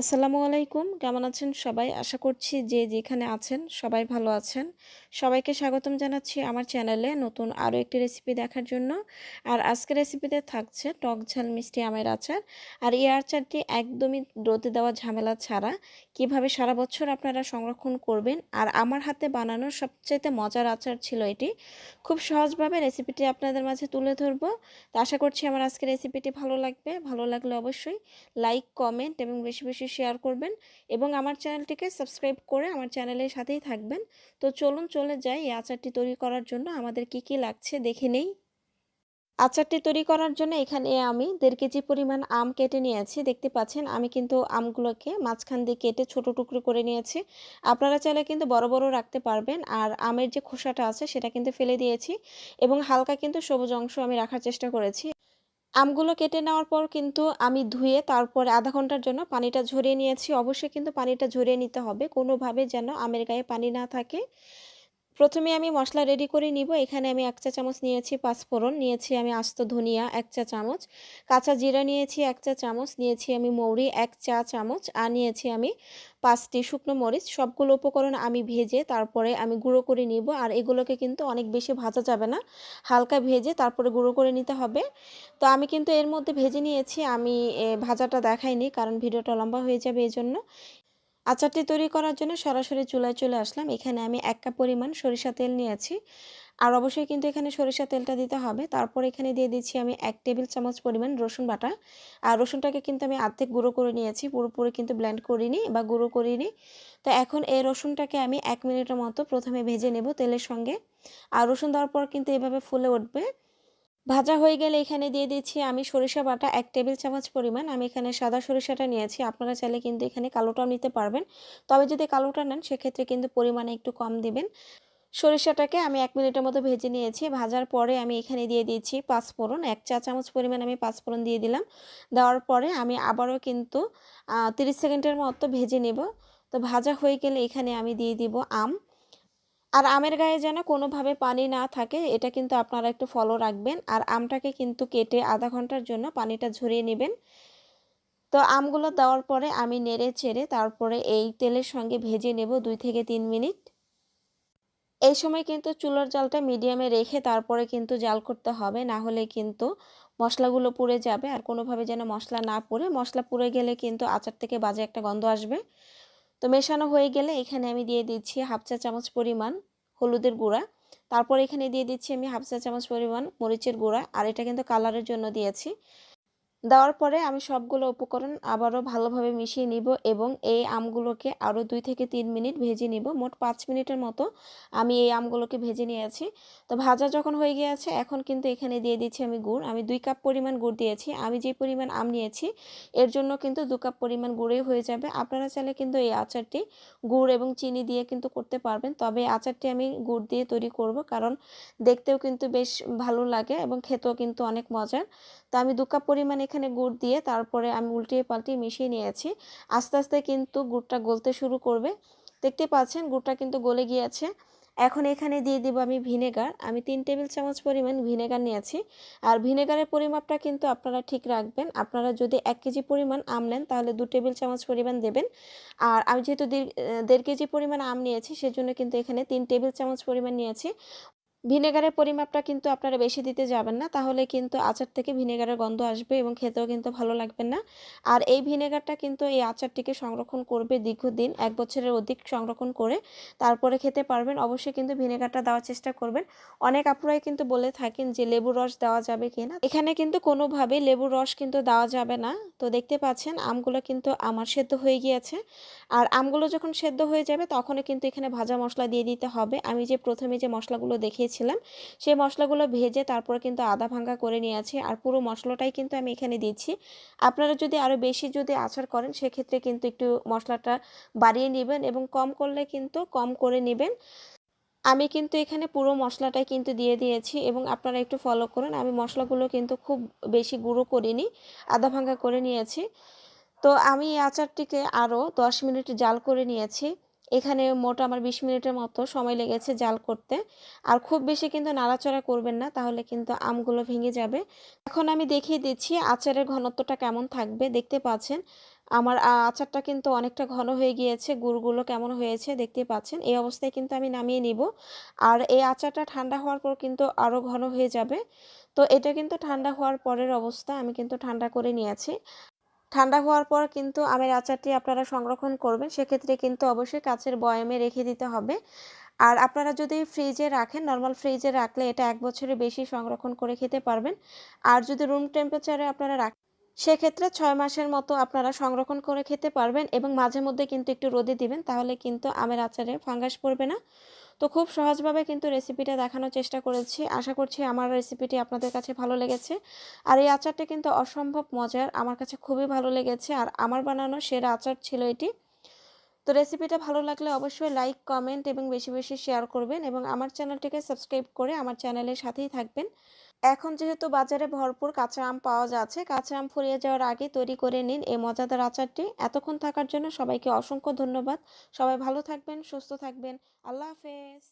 আসসালামু আলাইকুম। কেমন আছেন সবাই? আশা করছি যে যেখানে আছেন সবাই ভালো আছেন। সবাইকে স্বাগতম জানাচ্ছি আমার চ্যানেলে নতুন আরও একটি রেসিপি দেখার জন্য। আর আজকের রেসিপিতে থাকছে টক ঝাল মিষ্টি আমের আচার। আর এই আচারটি একদমই রোদে দেওয়া ঝামেলা ছাড়া কীভাবে সারা বছর আপনারা সংরক্ষণ করবেন আর আমার হাতে বানানোর সবচাইতে মজার আচার ছিল এটি। খুব সহজভাবে রেসিপিটি আপনাদের মাঝে তুলে ধরবো। তো আশা করছি আমার আজকের রেসিপিটি ভালো লাগবে। ভালো লাগলে অবশ্যই লাইক, কমেন্ট এবং বেশি বেশি শেয়ার করবেন এবং আমার চ্যানেলটিকে সাবস্ক্রাইব করে আমার চ্যানেলের সাথেই থাকবেন। তো চলুন চলে যাই এই আচারটি তৈরি করার জন্য। আমাদের কি কি লাগছে দেখে নেই। আচারটি তৈরি করার জন্য এখানে আমি দেড় কেজি পরিমাণ আম কেটে নিয়েছি। দেখতে পাচ্ছেন, আমি কিন্তু আমগুলোকে মাঝখান দিয়ে কেটে ছোট টুকরো করে নিয়েছি। আপনারা চাইলে কিন্তু বড় বড় রাখতে পারবেন আর আমের যে খোসাটা আছে সেটা কিন্তু ফেলে দিয়েছি এবং হালকা কিন্তু সবুজ অংশ আমি রাখার চেষ্টা করেছি। আমগুলো কেটে নেওয়ার পর কিন্তু আমি ধুয়ে তারপরে আধা ঘণ্টার জন্য পানিটা ঝরিয়ে নিয়েছি। অবশ্যই কিন্তু পানিটা ঝরিয়ে নিতে হবে। কোনোভাবে যেন আমের গায়ে পানি না থাকে। প্রথমে আমি মশলা রেডি করে নিব। এখানে আমি এক চা চামচ নিয়েছি পাঁচফোড়ন, নিয়েছি আমি আস্ত ধনিয়া এক চা চামচ, কাঁচা জিরা নিয়েছি এক চা চামচ, নিয়েছি আমি মৌরি এক চা চামচ, আর নিয়েছি আমি পাঁচটি শুকনো মরিচ। সবগুলো উপকরণ আমি ভেজে তারপরে আমি গুঁড়ো করে নিব, আর এগুলোকে কিন্তু অনেক বেশি ভাজা যাবে না। হালকা ভেজে তারপরে গুঁড়ো করে নিতে হবে। তো আমি কিন্তু এর মধ্যে ভেজে নিয়েছি। আমি ভাজাটা দেখাইনি, কারণ ভিডিওটা লম্বা হয়ে যাবে এই জন্য আচারটি তৈরি করার জন্য সরাসরি চুলায় চলে আসলাম। এখানে আমি এক কাপ পরিমাণ সরিষা তেল নিয়েছি। আর অবশ্যই কিন্তু এখানে সরিষা তেলটা দিতে হবে। তারপর এখানে দিয়ে দিচ্ছি আমি এক টেবিল চামচ পরিমাণ রসুন বাটা। আর রসুনটাকে কিন্তু আমি আর্ধেক গুঁড়ো করে নিয়েছি। পুরোপুরি কিন্তু ব্ল্যান্ড করিনি বা গুঁড়ো করিনি। তো এখন এই রসুনটাকে আমি এক মিনিটের মতো প্রথমে ভেজে নেব তেলের সঙ্গে। আর রসুন দেওয়ার পর কিন্তু এভাবে ফুলে উঠবে। ভাজা হয়ে গেলে এখানে দিয়ে দিচ্ছি আমি সরিষা বাটা এক টেবিল চামচ পরিমাণ। আমি এখানে সাদা সরিষাটা নিয়েছি, আপনারা চাইলে কিন্তু এখানে কালোটাও নিতে পারবেন। তবে যদি কালোটা নেন, সেক্ষেত্রে কিন্তু পরিমাণে একটু কম দেবেন। সরিষাটাকে আমি এক মিনিটের মতো ভেজে নিয়েছি। ভাজার পরে আমি এখানে দিয়ে দিচ্ছি পাঁচফোড়ন, এক চা চামচ পরিমাণ আমি পাঁচফোড়ন দিয়ে দিলাম। দেওয়ার পরে আমি আবারও কিন্তু তিরিশ সেকেন্ডের মতো ভেজে নেব। তো ভাজা হয়ে গেলে এখানে আমি দিয়ে দিব আম। আর আমের গায়ে যেন কোনোভাবে পানি না থাকে, এটা কিন্তু আপনারা একটু ফলো রাখবেন। আর আমটাকে কিন্তু কেটে আধা ঘণ্টার জন্য পানিটা ঝরিয়ে নেবেন। তো আমগুলো দেওয়ার পরে আমি নেড়ে চেড়ে তারপরে এই তেলের সঙ্গে ভেজে নেব দুই থেকে তিন মিনিট। এই সময় কিন্তু চুলার জালটা মিডিয়ামে রেখে তারপরে কিন্তু জাল করতে হবে, না হলে কিন্তু মশলাগুলো পুড়ে যাবে। আর কোনোভাবে যেন মশলা না পুড়ে, মশলা পুড়ে গেলে কিন্তু আচার থেকে বাজে একটা গন্ধ আসবে। তো মেশানো হয়ে গেলে এখানে আমি দিয়ে দিচ্ছি হাফ চা চামচ পরিমাণ হলুদের গুঁড়া। তারপর এখানে দিয়ে দিচ্ছি আমি হাফ চা চামচ পরিমাণ মরিচের গুঁড়া, আর এটা কিন্তু কালারের জন্য দিয়েছি। দেওয়ার পরে আমি সবগুলো উপকরণ আবারও ভালোভাবে মিশিয়ে নিব এবং এই আমগুলোকে আরও দুই থেকে তিন মিনিট ভেজে নিব। মোট পাঁচ মিনিটের মতো আমি এই আমগুলোকে ভেজে নিয়েছি। তো ভাজা যখন হয়ে গিয়েছে, এখন কিন্তু এখানে দিয়ে দিচ্ছি আমি গুড়। আমি দুই কাপ পরিমাণ গুড় দিয়েছি। আমি যে পরিমাণ আম নিয়েছি, এর জন্য কিন্তু দু কাপ পরিমাণ গুঁড়েই হয়ে যাবে। আপনারা চাইলে কিন্তু এই আচারটি গুড় এবং চিনি দিয়ে কিন্তু করতে পারবেন। তবে আচারটি আমি গুড় দিয়ে তৈরি করব কারণ দেখতেও কিন্তু বেশ ভালো লাগে এবং খেতেও কিন্তু অনেক মজার। তো আমি দু কাপ পরিমাণ এখানে গুড় দিয়ে তারপরে আমি উল্টিয়ে পাল্টিয়ে মিশিয়ে নিয়েছি। আস্তে আস্তে কিন্তু গুড়টা গলতে শুরু করবে। দেখতে পাচ্ছেন গুড়টা কিন্তু গলে গিয়েছে। এখন এখানে দিয়ে দিব আমি ভিনেগার। আমি তিন টেবিল চামচ পরিমাণ ভিনেগার নিয়েছি। আর ভিনেগারের পরিমাপটা কিন্তু আপনারা ঠিক রাখবেন। আপনারা যদি এক কেজি পরিমাণ আম নেন তাহলে দু টেবিল চামচ পরিমাণ দেবেন। আর আমি যেহেতু দেড় কেজি পরিমাণ আম নিয়েছি সেজন্য কিন্তু এখানে তিন টেবিল চামচ পরিমাণ নিয়েছি। ভিনেগারের পরিমাপটা কিন্তু আপনারা বেশি দিতে যাবেন না, তাহলে কিন্তু আচার থেকে ভিনেগারের গন্ধ আসবে এবং খেতেও কিন্তু ভালো লাগবে না। আর এই ভিনেগারটা কিন্তু এই আচারটিকে সংরক্ষণ করবে দীর্ঘদিন, এক বছরের অধিক সংরক্ষণ করে তারপরে খেতে পারবেন। অবশ্যই কিন্তু ভিনেগারটা দেওয়ার চেষ্টা করবেন। অনেক আপুরাই কিন্তু বলে থাকেন যে লেবুর রস দেওয়া যাবে কিনা। এখানে কিন্তু কোনোভাবেই লেবুর রস কিন্তু দেওয়া যাবে না। তো দেখতে পাচ্ছেন, আমগুলো কিন্তু আমার সেদ্ধ হয়ে গিয়েছে। আর আমগুলো যখন সেদ্ধ হয়ে যাবে, তখনই কিন্তু এখানে ভাজা মশলা দিয়ে দিতে হবে। আমি যে প্রথমে যে মশলাগুলো দেখিয়েছি নিয়েছিলাম সেই মশলাগুলো ভেজে তারপরে কিন্তু আদা ভাঙ্গা করে নিয়েছি আর পুরো মশলাটাই কিন্তু আমি এখানে দিচ্ছি। আপনারা যদি আরও বেশি যদি আচার করেন, সেক্ষেত্রে কিন্তু একটু মশলাটা বাড়িয়ে নেবেন এবং কম করলে কিন্তু কম করে নেবেন। আমি কিন্তু এখানে পুরো মশলাটাই কিন্তু দিয়ে দিয়েছি এবং আপনারা একটু ফলো করুন। আমি মশলাগুলো কিন্তু খুব বেশি গুঁড়ো করিনি, আদা ভাঙ্গা করে নিয়েছি। তো আমি এই আচারটিকে আরও দশ মিনিট জাল করে নিয়েছি। এখানে মোট আমার বিশ মিনিটের মতো সময় লেগেছে জাল করতে আর খুব বেশি কিন্তু নাড়াচড়া করবেন না, তাহলে কিন্তু আমগুলো ভেঙে যাবে এখন আমি দেখিয়ে দিচ্ছি আচারের ঘনত্বটা কেমন থাকবে দেখতে পাচ্ছেন, আমার আচারটা কিন্তু অনেকটা ঘন হয়ে গিয়েছে। গুড়গুলো কেমন হয়েছে দেখতে পাচ্ছেন। এই অবস্থায় কিন্তু আমি নামিয়ে নিব। আর এই আচারটা ঠান্ডা হওয়ার পর কিন্তু আরও ঘন হয়ে যাবে। তো এটা কিন্তু ঠান্ডা হওয়ার পরের অবস্থা। আমি কিন্তু ঠান্ডা করে নিয়েছি। ঠান্ডা হওয়ার পর কিন্তু আমের আচারটি আপনারা সংরক্ষণ করবেন। সেক্ষেত্রে কিন্তু অবশ্যই কাঁচের বয়ামে রেখে দিতে হবে। আর আপনারা যদি ফ্রিজে রাখেন, নর্মাল ফ্রিজে রাখলে এটা এক বছরের বেশি সংরক্ষণ করে খেতে পারবেন। আর যদি রুম টেম্পারেচারে আপনারা রাখেন, সেক্ষেত্রে ছয় মাসের মতো আপনারা সংরক্ষণ করে খেতে পারবেন এবং মাঝে মধ্যে কিন্তু একটু রোদে দিবেন। তাহলে কিন্তু আমের আচারে ফাঙ্গাস পড়বে না। তো খুব সহজভাবে কিন্তু রেসিপিটা দেখানোর চেষ্টা করেছি। আশা করছি আমার রেসিপিটি আপনাদের কাছে ভালো লেগেছে। আর এই আচারটা কিন্তু অসম্ভব মজার। আমার কাছে খুবই ভালো লেগেছে। আর আমার বানানো সেরা আচার ছিল এটি। তো রেসিপিটা ভালো লাগলে অবশ্যই লাইক, কমেন্ট এবং বেশি, বেশি শেয়ার করবেন এবং আমার চ্যানেলটিকে সাবস্ক্রাইব করে আমার চ্যানেলের সাথেই থাকবেন। এখন যেহেতু বাজারে ভরপুর কাঁচা আম পাওয়া যাচ্ছে, কাঁচা আম ফুরিয়ে যাওয়ার আগে তৈরি করে নিন এই মজাদার আচারটি। এতক্ষণ থাকার জন্য সবাইকে অসংখ্য ধন্যবাদ। সবাই ভালো থাকবেন, সুস্থ থাকবেন। আল্লাহ হাফেজ।